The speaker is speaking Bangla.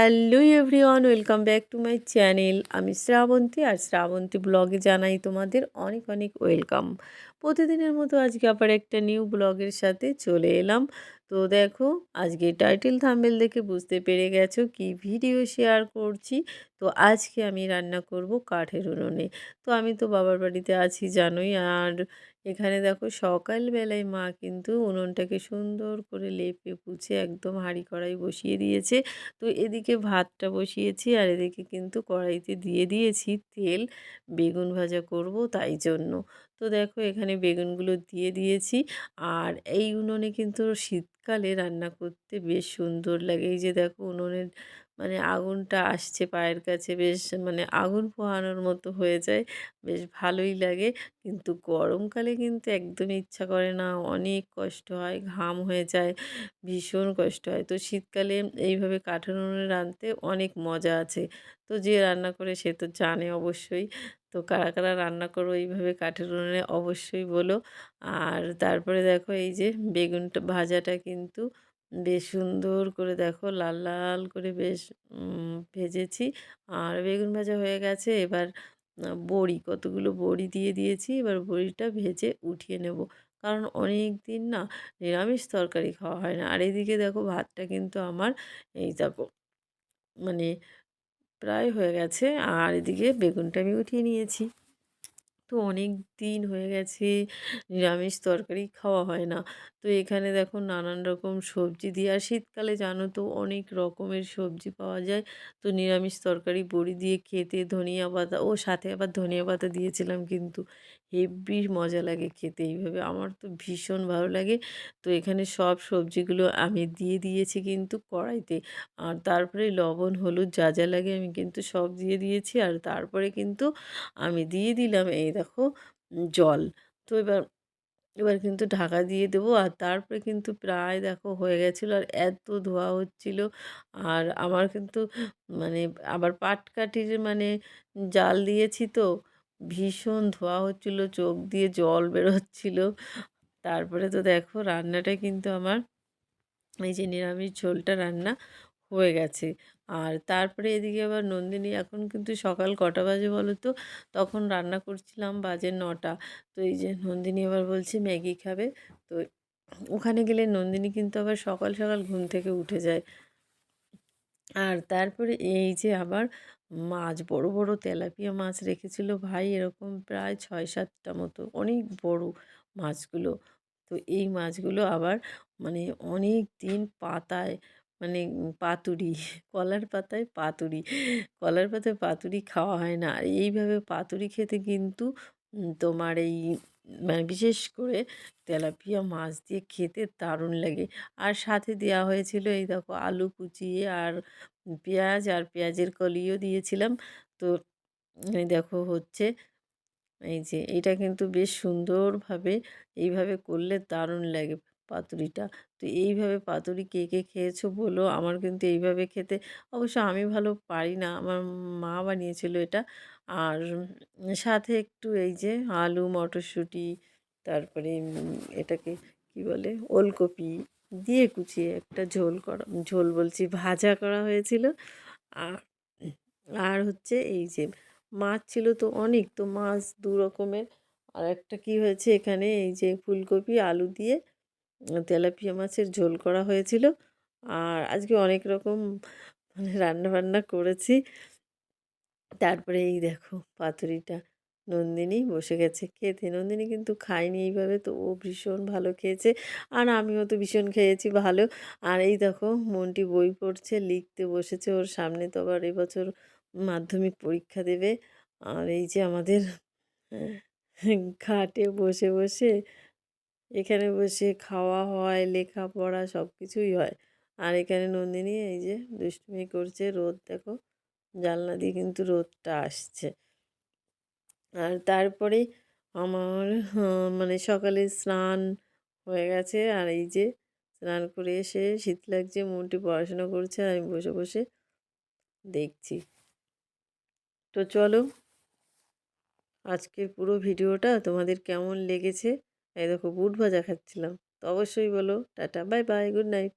Hello everyone, welcome back to my channel. আমি শ্রাবন্তী আর শ্রাবন্তী ব্লগে জানাই তোমাদের অনেক অনেক ওয়েলকাম। প্রতিদিনের মতো আজকে আবার একটা নিউ ব্লগের সাথে চলে এলাম। তো দেখো, আজকে টাইটেল থাম্বেল দেখে বুঝতে পেরে গেছো কি ভিডিও শেয়ার করছি। তো আজকে আমি রান্না করব কাঠের উনুনে। তো আমি তো বাবার বাড়িতে আছি, জানোই। আর এখানে দেখো, সকালবেলায় মা কিন্তু উনুনটাকে সুন্দর করে লেপে পুছে একদম হাঁড়ি কড়াই বসিয়ে দিয়েছে। তো এদিকে ভাতটা বসিয়েছি আর এদিকে কিন্তু কড়াইতে দিয়ে দিয়েছি তেল। বেগুন ভাজা করব তাই জন্য। তো দেখো এখানে বেগুনগুলো দিয়ে দিয়েছি। আর এই উনুনে কিন্তু শীতকালে রান্না করতে বেশ সুন্দর লাগে। এই যে দেখো উনুনের মানে আগুনটা আসছে পায়ের কাছে, বেশ মানে আগুন পোহানোর মতো হয়ে যায়, বেশ ভালোই লাগে। কিন্তু গরমকালে কিন্তু একদমই ইচ্ছা করে না, অনেক কষ্ট হয়, ঘাম হয়ে যায়, ভীষণ কষ্ট হয়। তো শীতকালে এইভাবে কাঠের উনুনে রাঁধতে অনেক মজা আছে। তো যে রান্না করে সে তো জানে অবশ্যই। তো কারা কারা রান্না করো এইভাবে কাঠের উনুনে অবশ্যই বলো। আর তারপরে দেখো এই যে বেগুনটা ভাজাটা কিন্তু বেশ সুন্দর করে দেখো লাল লাল করে বেশ ভেজেছি। আর বেগুন ভাজা হয়ে গেছে। এবার বড়ি, কতগুলো বড়ি দিয়ে দিয়েছি। এবার বড়িটা ভেজে উঠিয়ে নেব। কারণ অনেক দিন না নিরামিষ তরকারি খাওয়া হয় না। আর এদিকে দেখো ভাতটা কিন্তু আমার এই দেখো মানে প্রায় হয়ে গেছে। আর এদিকে বেগুনটা আমি উঠিয়ে নিয়েছি। তো অনেক দিন হয়ে গেছে নিরামিষ তরকারি খাওয়া হয় না। তো এখানে দেখো নানান রকম সবজি দিয়ে, আর শীতকালে জানো তো অনেক রকমের সবজি পাওয়া যায়। তো নিরামিষ তরকারি, বড়ি দিয়ে খেতে ধনিয়া পাতা, ও সাথে আবার ধনিয়া পাতা দিয়েছিলাম কিন্তু হেব্বি মজা লাগে খেতে এইভাবে, আমার তো ভীষণ ভালো লাগে। তো এখানে সব সবজিগুলো আমি দিয়ে দিয়েছি কিন্তু কড়াইতে, আর তারপরে লবণ, হলুদ যা যা লাগে আমি কিন্তু সব দিয়ে দিয়েছি। আর তারপরে কিন্তু আমি দিয়ে দিলাম এই দেখো জল। তো এবার এবার কিন্তু ঢাকা দিয়ে দেবো। আর তারপরে কিন্তু প্রায় দেখো হয়ে গেছিল আর এত ধোয়া হচ্ছিল। আর আমার কিন্তু মানে আবার পাটকাঠির মানে জাল দিয়েছি তো, ভীষণ ধোয়া হচ্ছিল, চোখ দিয়ে জল বেরোচ্ছিলো। তারপরে তো দেখো রান্নাটা কিন্তু আমার এই যে নিরামিষ ঝোলটা রান্না হয়ে গেছে। আর তারপরে এদিকে আবার নন্দিনী, এখন কিন্তু সকাল কটা বাজে বলো তো তখন রান্না করছিলাম বাজে নটা। তো এই যে নন্দিনী আবার বলছে, ম্যাগি খাবে? তো ওখানে গেলে নন্দিনী কিন্তু আবার সকাল সকাল ঘুম থেকে উঠে যায়। আর তারপরে এই যে আবার মাছ, বড় বড় তেলাপিয়া মাছ রেখেছিল ভাই, এরকম প্রায় ছয় সাতটা মতো, অনেক বড় মাছগুলো। তো এই মাছগুলো আবার মানে অনেক দিন পাতায় মানে পাতুরি, কলার পাতায় পাতুরি। কলার পাতায় পাতুরি খাওয়া হয় না। আর এইভাবে পাতুরি খেতে কিন্তু তোমার এই মানে বিশেষ করে তেলাপিয়া মাছ দিয়ে খেতে দারুণ লাগে। আর সাথে দেওয়া হয়েছিল এই দেখো আলু কুচিয়ে আর পেঁয়াজ, আর পেঁয়াজের কলিও দিয়েছিলাম। তো এই দেখো হচ্ছে, এই যে এটা কিন্তু বেশ সুন্দরভাবে এইভাবে করলে দারুণ লাগে। পাতুরিটা। তো এইভাবে পাতুরি কে কে খেয়েছো বলো? আমার কিন্তু এইভাবে খেতে অবশ্য আমি ভালো পারি না। আমার মা বানিয়েছিল এটা। আর সাথে একটু এই যে আলু, মটরশুঁটি, তারপরে এটাকে কি বলে? ওলকপি দিয়ে কুচিয়ে একটা ঝোল করা, ঝোল বলছি, ভাজা করা হয়েছিল। আর আর হচ্ছে এই যে মাছ ছিল তো অনেক, তো মাছ দু রকমের। আর একটা কী হয়েছে এখানে এই যে ফুলকপি, আলু দিয়ে তেলাপিয়া মাছের ঝোল করা হয়েছিল। আর আজকে অনেক রকম মানে রান্নাবান্না করেছি। তারপরে এই দেখো পাতুরিটা নন্দিনী বসে গেছে খেতে। নন্দিনী কিন্তু খায়নি এইভাবে, তো ও ভীষণ ভালো খেয়েছে। আর আমিও তো ভীষণ খেয়েছি ভালো। আর এই দেখো মনটি বই পড়ছে, লিখতে বসেছে। ওর সামনে তো আবার এবছর মাধ্যমিক পরীক্ষা দেবে। আর এই যে আমাদের খাটে বসে বসে এখানে বসে খাওয়া হয়, লেখাপড়া সব কিছুই হয়। আর এখানে নন্দিনী এই যে দুষ্টুমি করছে, রোদ দেখো, জানলা দিয়ে কিন্তু রোদটা আসছে। আর তারপরে আমার মানে সকালে স্নান হয়ে গেছে। আর এই যে স্নান করে এসে শীত লাগছে, মনটি পড়াশোনা করছে আমি বসে বসে দেখছি। তো চলো, আজকের পুরো ভিডিওটা তোমাদের কেমন লেগেছে এই দেখো বুট ভাজা খাচ্ছিলাম। তো অবশ্যই বলো tata bye bye good night.